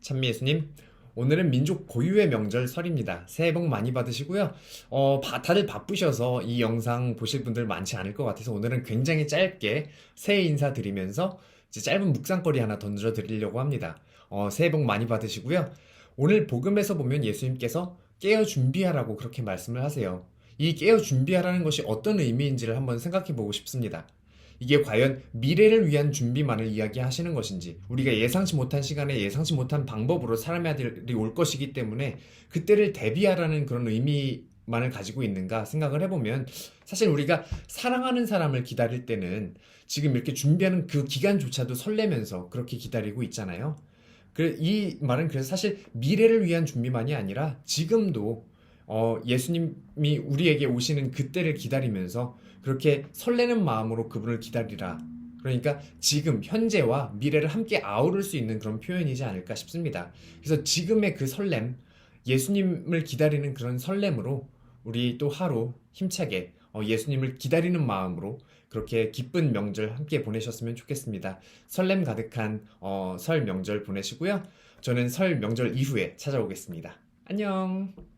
찬미 예수님, 오늘은 민족 고유의 명절 설입니다. 새해 복 많이 받으시고요. 어, 바- 다들 바쁘셔서 이 영상 보실 분들 많지 않을 것 같아서 오늘은 굉장히 짧게 새해 인사 드리면서 짧은 묵상거리 하나 던져 드리려고 합니다. 어, 새해 복 많이 받으시고요. 오늘 복음에서 보면 예수님께서 깨어 준비하라고 그렇게 말씀을 하세요. 이 깨어 준비하라는 것이 어떤 의미인지를 한번 생각해 보고 싶습니다. 이게 과연 미래를 위한 준비만을 이야기하시는 것인지, 우리가 예상치 못한 시간에 예상치 못한 방법으로 사람의 아들이 올 것이기 때문에 그때를 대비하라는 그런 의미만을 가지고 있는가 생각을 해보면 사실 우리가 사랑하는 사람을 기다릴 때는 지금 이렇게 준비하는 그 기간조차도 설레면서 그렇게 기다리고 있잖아요. 그, 이 말은 그래서 사실 미래를 위한 준비만이 아니라 지금도 어, 예수님이 우리에게 오시는 그때를 기다리면서 그렇게 설레는 마음으로 그분을 기다리라. 그러니까 지금, 현재와 미래를 함께 아우를 수 있는 그런 표현이지 않을까 싶습니다. 그래서 지금의 그 설렘, 예수님을 기다리는 그런 설렘으로 우리 또 하루 힘차게 어, 예수님을 기다리는 마음으로 그렇게 기쁜 명절 함께 보내셨으면 좋겠습니다. 설렘 가득한 어, 설 명절 보내시고요. 저는 설 명절 이후에 찾아오겠습니다. 안녕!